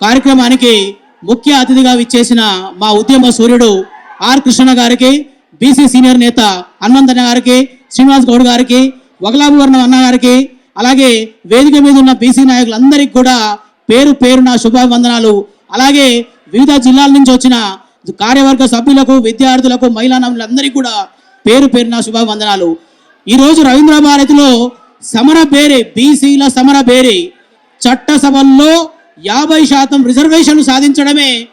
కార్యక్రమానికి ముఖ్య అతిథిగా విచ్చేసిన మా ఉద్యమ సూర్యుడు ఆర్ కృష్ణ గారికి బీసీ సీనియర్ నేత హనుమంతన్న గారికి శ్రీనివాస్ గౌడ్ గారికి వగలాభివర్ణం అన్న గారికి అలాగే వేదిక మీద ఉన్న బీసీ నాయకులందరికీ కూడా పేరు పేరు నా శుభావందనాలు అలాగే వివిధ జిల్లాల నుంచి వచ్చిన కార్యవర్గ సభ్యులకు విద్యార్థులకు మహిళా నములందరికీ కూడా పేరు పేరు నా శుభావందనాలు ఈరోజు రవీంద్ర భారతిలో సమర బేరే బీసీల సమర బేరే చట్టసభల్లో యాభై శాతం రిజర్వేషన్లు సాధించడమే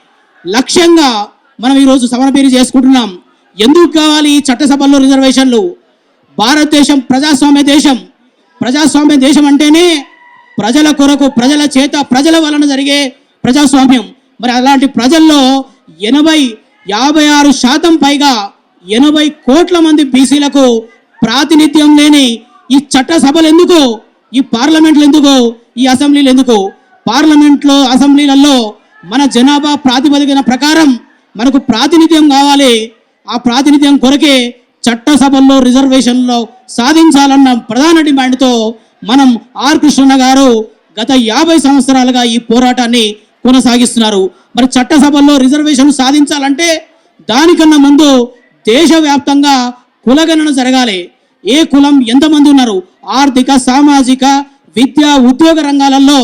లక్ష్యంగా మనం ఈరోజు సమరపేరు చేసుకుంటున్నాం. ఎందుకు కావాలి ఈ చట్టసభల్లో రిజర్వేషన్లు? భారతదేశం ప్రజాస్వామ్య దేశం. ప్రజాస్వామ్య దేశం అంటేనే ప్రజల కొరకు ప్రజల చేత ప్రజల వలన జరిగే ప్రజాస్వామ్యం. మరి అలాంటి ప్రజల్లో ఎనభై యాభై ఆరు శాతం పైగా ఎనభై కోట్ల మంది బీసీలకు ప్రాతినిధ్యం లేని ఈ చట్టసభలు ఎందుకు? ఈ పార్లమెంట్లు ఎందుకు? ఈ అసెంబ్లీలు ఎందుకు? పార్లమెంట్లో అసెంబ్లీలలో మన జనాభా ప్రాతిపదికన ప్రకారం మనకు ప్రాతినిధ్యం కావాలి. ఆ ప్రాతినిధ్యం కొరకే చట్టసభల్లో రిజర్వేషన్లో సాధించాలన్న ప్రధాన డిమాండ్తో మనం ఆర్ కృష్ణ గారు గత యాభై సంవత్సరాలుగా ఈ పోరాటాన్ని కొనసాగిస్తున్నారు. మరి చట్టసభల్లో రిజర్వేషన్ సాధించాలంటే దానికన్నా ముందు దేశవ్యాప్తంగా కులగణన జరగాలి. ఏ కులం ఎంతమంది ఉన్నారు? ఆర్థిక సామాజిక విద్యా ఉద్యోగ రంగాలలో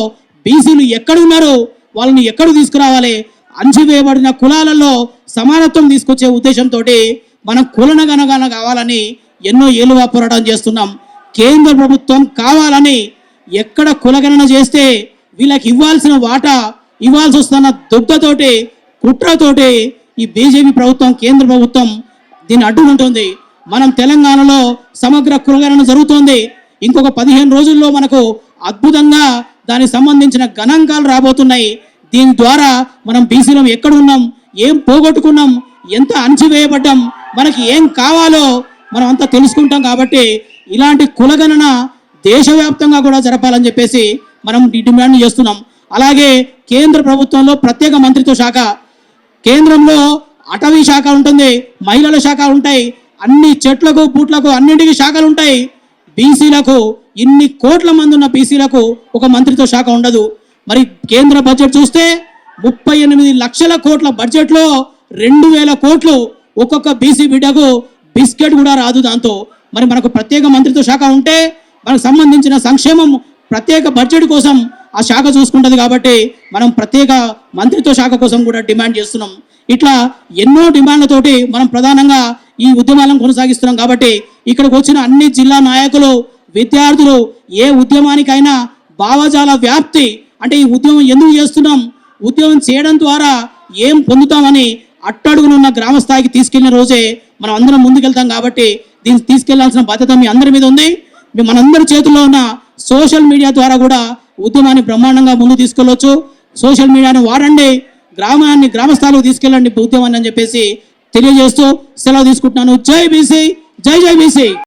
బీసీలు ఎక్కడ ఉన్నారో వాళ్ళని ఎక్కడ తీసుకురావాలి? అంచివేయబడిన కులాలలో సమానత్వం తీసుకొచ్చే ఉద్దేశంతో మనం కులనగనగన కావాలని ఎన్నో ఏలుగా పోరాటం చేస్తున్నాం. కేంద్ర ప్రభుత్వం కావాలని ఎక్కడ కులగణన చేస్తే వీళ్ళకి ఇవ్వాల్సిన వాటా ఇవ్వాల్సి వస్తున్న దుగ్ధతోటి కుట్రతోటి ఈ బీజేపీ ప్రభుత్వం కేంద్ర ప్రభుత్వం దీన్ని అడ్డుకుంటుంది. మనం తెలంగాణలో సమగ్ర కులగణన జరుగుతోంది. ఇంకొక పదిహేను రోజుల్లో మనకు అద్భుతంగా దానికి సంబంధించిన గణాంకాలు రాబోతున్నాయి. దీని ద్వారా మనం బీసీలో ఎక్కడ ఉన్నాం ఏం పోగొట్టుకున్నాం? ఎంత అణచివేయబడ్డాం? మనకి ఏం కావాలో మనం అంతా తెలుసుకుంటాం కాబట్టి ఇలాంటి కులగణన దేశవ్యాప్తంగా కూడా జరపాలని చెప్పేసి మనం డిమాండ్ చేస్తున్నాం. అలాగే కేంద్ర ప్రభుత్వంలో ప్రత్యేక మంత్రిత్వ శాఖ కేంద్రంలో అటవీ శాఖ ఉంటుంది మహిళల శాఖ ఉంటాయి అన్ని చెట్లకు పూట్లకు అన్నింటికి శాఖలు ఉంటాయి. బీసీలకు ఇన్ని కోట్ల మంది ఉన్న బీసీలకు ఒక మంత్రిత్వ శాఖ ఉండదు. మరి కేంద్ర బడ్జెట్ చూస్తే ముప్పై ఎనిమిది లక్షల కోట్ల బడ్జెట్లో రెండు వేల కోట్లు ఒక్కొక్క బీసీ బిడ్డకు బిస్కెట్ కూడా రాదు దాంతో. మరి మనకు ప్రత్యేక మంత్రిత్వ శాఖ ఉంటే మనకు సంబంధించిన సంక్షేమం ప్రత్యేక బడ్జెట్ కోసం ఆ శాఖ చూసుకుంటుంది కాబట్టి మనం ప్రత్యేక మంత్రిత్వ శాఖ కోసం కూడా డిమాండ్ చేస్తున్నాం. ఇట్లా ఎన్నో డిమాండ్లతోటి మనం ప్రధానంగా ఈ ఉద్యమాలను కొనసాగిస్తున్నాం కాబట్టి ఇక్కడికి వచ్చిన అన్ని జిల్లా నాయకులు విద్యార్థులు ఏ ఉద్యమానికైనా భావజాల వ్యాప్తి అంటే ఈ ఉద్యమం ఎందుకు చేస్తున్నాం? ఉద్యమం చేయడం ద్వారా ఏం పొందుతామని అట్టడుగునున్న గ్రామ స్థాయికి తీసుకెళ్ళిన రోజే మనం అందరం ముందుకెళ్తాం కాబట్టి దీన్ని తీసుకెళ్ళాల్సిన బాధ్యత మీ అందరి మీద ఉంది. మనందరి చేతుల్లో ఉన్న సోషల్ మీడియా ద్వారా కూడా ఉద్యమాన్ని బ్రహ్మాండంగా ముందు తీసుకెళ్ళొచ్చు. సోషల్ మీడియాని వాడండి గ్రామాన్ని గ్రామ స్థాయిలో తీసుకెళ్ళండి ఉద్యమాన్ని అని చెప్పేసి తెలియజేస్తూ సెలవు తీసుకుంటున్నాను. జై బీసీ! జై జై బీసీ